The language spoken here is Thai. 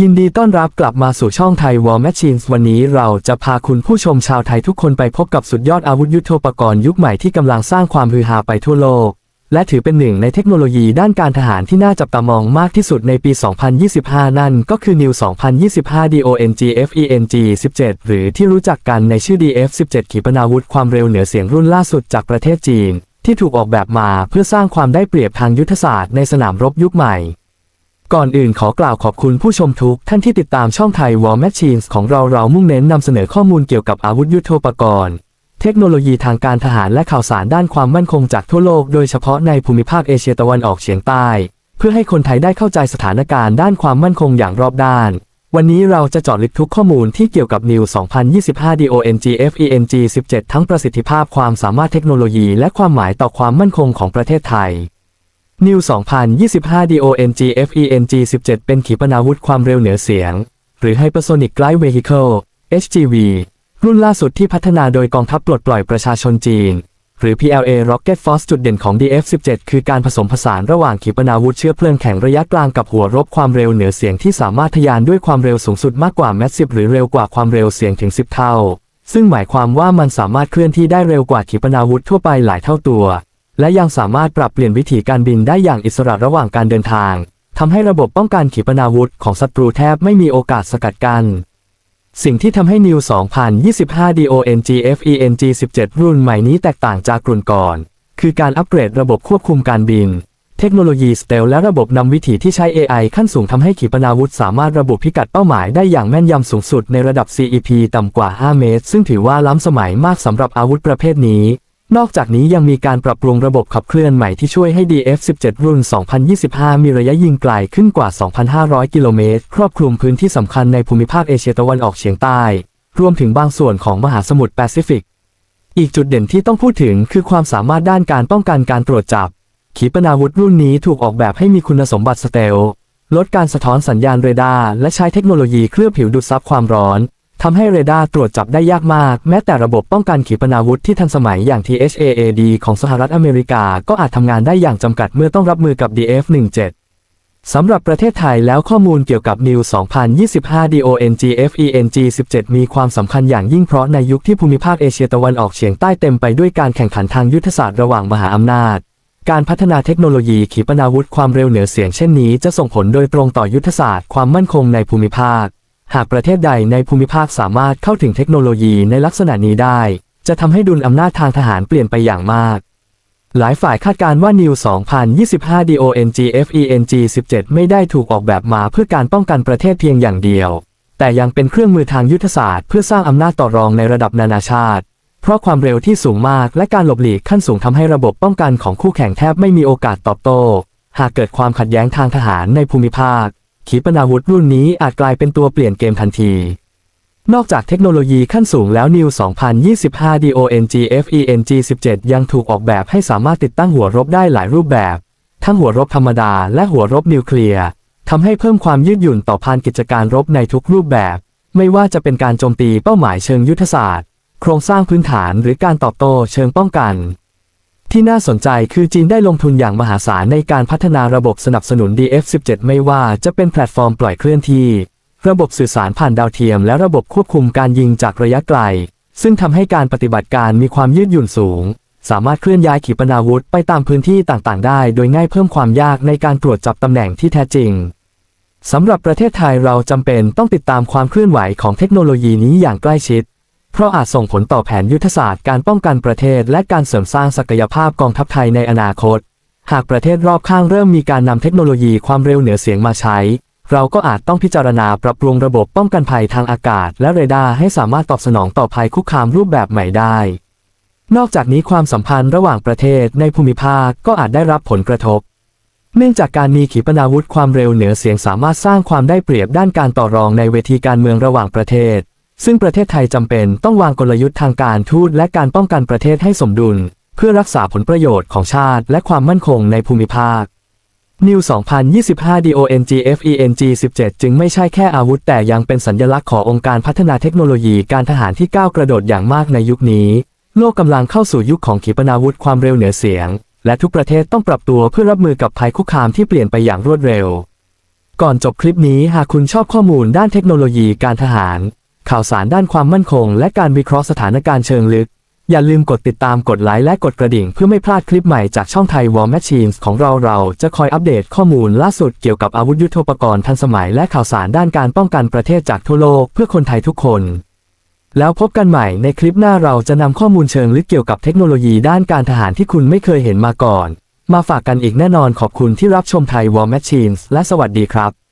ยินดีต้อนรับกลับมาสู่ช่องไทย War Machines วันนี้เราจะพาคุณผู้ชมชาวไทยทุกคนไปพบกับสุดยอดอาวุธยุทโธปกรณ์ยุคใหม่ที่กำลังสร้างความฮือฮาไปทั่วโลก และถือเป็นหนึ่งในเทคโนโลยีด้านการทหารที่น่าจับตามองมากที่สุดในปี 2025 นั่นก็คือ New 2025 DONG FENG 17 หรือที่รู้จักกันในชื่อ DF 17 ขีปนาวุธความเร็วเหนือเสียงรุ่นล่าสุดจากประเทศจีน ที่ถูกออกแบบมาเพื่อสร้างความได้เปรียบทางยุทธศาสตร์ในสนามรบยุคใหม่ ก่อนอื่นขอกล่าวขอบคุณผู้ชมทุกท่านที่ติดตามช่องไทย War Machines ของเราเรามุ่งเน้นนำเสนอข้อมูลเกี่ยวกับอาวุธยุทโธปกรณ์ เทคโนโลยีทางการทหารและข่าวสารด้านความมั่นคงจากทั่วโลกโดยเฉพาะในภูมิภาคเอเชียตะวันออกเฉียงใต้ เพื่อให้คนไทยได้เข้าใจสถานการณ์ด้านความมั่นคงอย่างรอบด้าน วันนี้เราจะเจาะลึกทุกข้อมูลที่เกี่ยวกับ New 2025 DONG FENG 17 ทั้งประสิทธิภาพความสามารถเทคโนโลยีและความหมายต่อความมั่นคงของประเทศไทย New 2025 DONG FENG 17 เป็นขีปนาวุธความเร็วเหนือเสียง หรือ Hypersonic Glide Vehicle HGV รุ่นล่าสุดที่พัฒนาโดยกองทัพปลดปล่อยประชาชนจีน หรือ PLA Rocket Force จุดเด่นของ DF-17 คือการผสมผสานระหว่างขีปนาวุธเชื้อเพลิงแข็งระยะกลางกับหัวรบความเร็วเหนือเสียงที่สามารถทะยานด้วยความเร็วสูงสุดมากกว่าแมสซิฟหรือเร็วกว่าความเร็วเสียงถึง 10 เท่า ซึ่งหมายความว่ามันสามารถเคลื่อนที่ได้เร็วกว่าขีปนาวุธทั่วไปหลายเท่าตัว และยังสามารถปรับเปลี่ยนวิธีการบินได้อย่างอิสระระหว่างการเดินทางทำให้ระบบป้องกันขีปนาวุธของศัตรูแทบไม่มีโอกาสสกัดกั้นสิ่งที่ทำให้ New 2025 DONG FENG 17 รุ่นใหม่นี้แตกต่างจากรุ่นก่อน คือการอัปเกรดระบบควบคุมการบิน เทคโนโลยีสเตลและระบบนำวิถีที่ใช้ AI ขั้นสูงทำให้ขีปนาวุธสามารถระบุพิกัดเป้าหมายได้อย่างแม่นยำสูงสุดในระดับ CEP ต่ำกว่า 5 เมตร ซึ่งถือว่าล้ำสมัยมากสำหรับอาวุธประเภทนี้ นอกจากนี้ยังมีการปรับปรุงระบบขับเคลื่อนใหม่ที่ช่วยให้ DF-17 รุ่น 2025 มีระยะยิงไกลขึ้นกว่า 2,500 กิโลเมตร ครอบคลุมพื้นที่สำคัญในภูมิภาคเอเชียตะวันออกเฉียงใต้ รวมถึงบางส่วนของมหาสมุทรแปซิฟิก อีกจุดเด่นที่ต้องพูดถึงคือความสามารถด้านการป้องกันการตรวจจับ ขีปนาวุธรุ่นนี้ถูกออกแบบให้มีคุณสมบัติสเตลลดการสะท้อนสัญญาณเรดาร์และใช้เทคโนโลยีเคลือบผิวดูดซับความร้อน ทำให้เรดาร์ตรวจจับได้ยากมาก แม้แต่ระบบป้องกันขีปนาวุธที่ทันสมัยอย่าง THAAD ของสหรัฐอเมริกาก็อาจทำงานได้อย่างจำกัดเมื่อต้องรับมือกับ DF-17 สำหรับประเทศไทยแล้วข้อมูลเกี่ยวกับ New 2025 DONG FENG 17 มีความสำคัญอย่างยิ่งเพราะในยุคที่ภูมิภาคเอเชียตะวันออกเฉียงใต้เต็มไปด้วยการแข่งขันทางยุทธศาสตร์ระหว่างมหาอำนาจ การพัฒนาเทคโนโลยีขีปนาวุธความเร็วเหนือเสียงเช่นนี้จะส่งผลโดยตรงต่อยุทธศาสตร์ความมั่นคงในภูมิภาค หากประเทศใดในภูมิภาคสามารถเข้าถึงเทคโนโลยีในลักษณะนี้ได้ จะทำให้ดุลอำนาจทางทหารเปลี่ยนไปอย่างมาก หลายฝ่ายคาดการณ์ว่า New 2025 DONG FENG 17 ไม่ได้ถูกออกแบบมาเพื่อการป้องกันประเทศเพียงอย่างเดียว แต่ยังเป็นเครื่องมือทางยุทธศาสตร์เพื่อสร้างอำนาจต่อรองในระดับนานาชาติ เพราะความเร็วที่สูงมากและการหลบหลีกขั้นสูงทำให้ระบบป้องกันของคู่แข่งแทบไม่มีโอกาสตอบโต้ หากเกิดความขัดแย้งทางทหารในภูมิภาค ขีปนาวุธรุ่นนี้อาจกลายเป็นตัวเปลี่ยนเกมทันที นอกจากเทคโนโลยีขั้นสูงแล้ว New 2025 DONG FENG 17 ยังถูกออกแบบให้สามารถติดตั้งหัวรบได้หลายรูปแบบ ทั้งหัวรบธรรมดาและหัวรบนิวเคลียร์ทำให้เพิ่มความยืดหยุ่นต่อพานกิจการรบในทุกรูปแบบ ไม่ว่าจะเป็นการโจมตีเป้าหมายเชิงยุทธศาสตร์ โครงสร้างพื้นฐานหรือการตอบโต้เชิงป้องกัน ที่น่าสนใจคือจีนได้ลงทุนอย่างมหาศาลในการพัฒนาระบบสนับสนุน DF-17 ไม่ว่าจะเป็นแพลตฟอร์มปล่อยเคลื่อนที่ ระบบสื่อสารผ่านดาวเทียม และระบบควบคุมการยิงจากระยะไกล ซึ่งทำให้การปฏิบัติการมีความยืดหยุ่นสูง สามารถเคลื่อนย้ายขีปนาวุธไปตามพื้นที่ต่างๆ ได้ โดยง่ายเพิ่มความยากในการตรวจจับตำแหน่งที่แท้จริงสำหรับประเทศไทยเราจำเป็นต้องติดตามความเคลื่อนไหวของเทคโนโลยีนี้อย่างใกล้ชิด เพราะอาจส่งผลต่อแผนยุทธศาสตร์การป้องกันประเทศและการเสริมสร้างศักยภาพกองทัพไทยในอนาคต หากประเทศรอบข้างเริ่มมีการนำเทคโนโลยีความเร็วเหนือเสียงมาใช้ เราก็อาจต้องพิจารณาปรับปรุงระบบป้องกันภัยทางอากาศ และเรดาร์ให้สามารถตอบสนองต่อภัยคุกคามรูปแบบใหม่ได้ นอกจากนี้ความสัมพันธ์ระหว่างประเทศในภูมิภาคก็อาจได้รับผลกระทบเนื่องจากการมีขีปนาวุธความเร็วเหนือเสียงสามารถสร้างความได้เปรียบด้านการต่อรองในเวทีการเมืองระหว่างประเทศ ซึ่งประเทศไทยจำเป็นต้องวางกลยุทธ์ทางการทูตและการป้องกันประเทศให้สมดุล เพื่อรักษาผลประโยชน์ของชาติและความมั่นคงในภูมิภาค New 2025 DONG FENG 17 จึงไม่ใช่แค่อาวุธแต่ยังเป็นสัญลักษณ์ขององค์การพัฒนาเทคโนโลยีการทหารที่ก้าวกระโดดอย่างมากในยุคนี้ โลกกำลังเข้าสู่ยุคของขีปนาวุธความเร็วเหนือเสียง และทุกประเทศต้องปรับตัวเพื่อรับมือกับภัยคุกคามที่เปลี่ยนไปอย่างรวดเร็ว ก่อนจบคลิปนี้หากคุณชอบข้อมูลด้านเทคโนโลยีการทหาร ข่าวสารด้านความมั่นคง และการวิเคราะห์สถานการณ์เชิงลึก อย่าลืมกดติดตามกดไลค์และกดกระดิ่ง เพื่อไม่พลาดคลิปใหม่จากช่องไทย War Machines ของเราเราจะคอยอัปเดตข้อมูลล่าสุดเกี่ยวกับอาวุธยุทโธปกรณ์ทันสมัยและข่าวสารด้านการป้องกันประเทศจากทั่วโลกเพื่อคนไทยทุกคน แล้วพบกันใหม่ในคลิปหน้าเราจะนำข้อมูลเชิงลึกเกี่ยวกับเทคโนโลยีด้านการทหารที่คุณไม่เคยเห็นมาก่อน มาฝากกันอีกแน่นอนขอบคุณที่รับชมไทย War Machines และสวัสดีครับ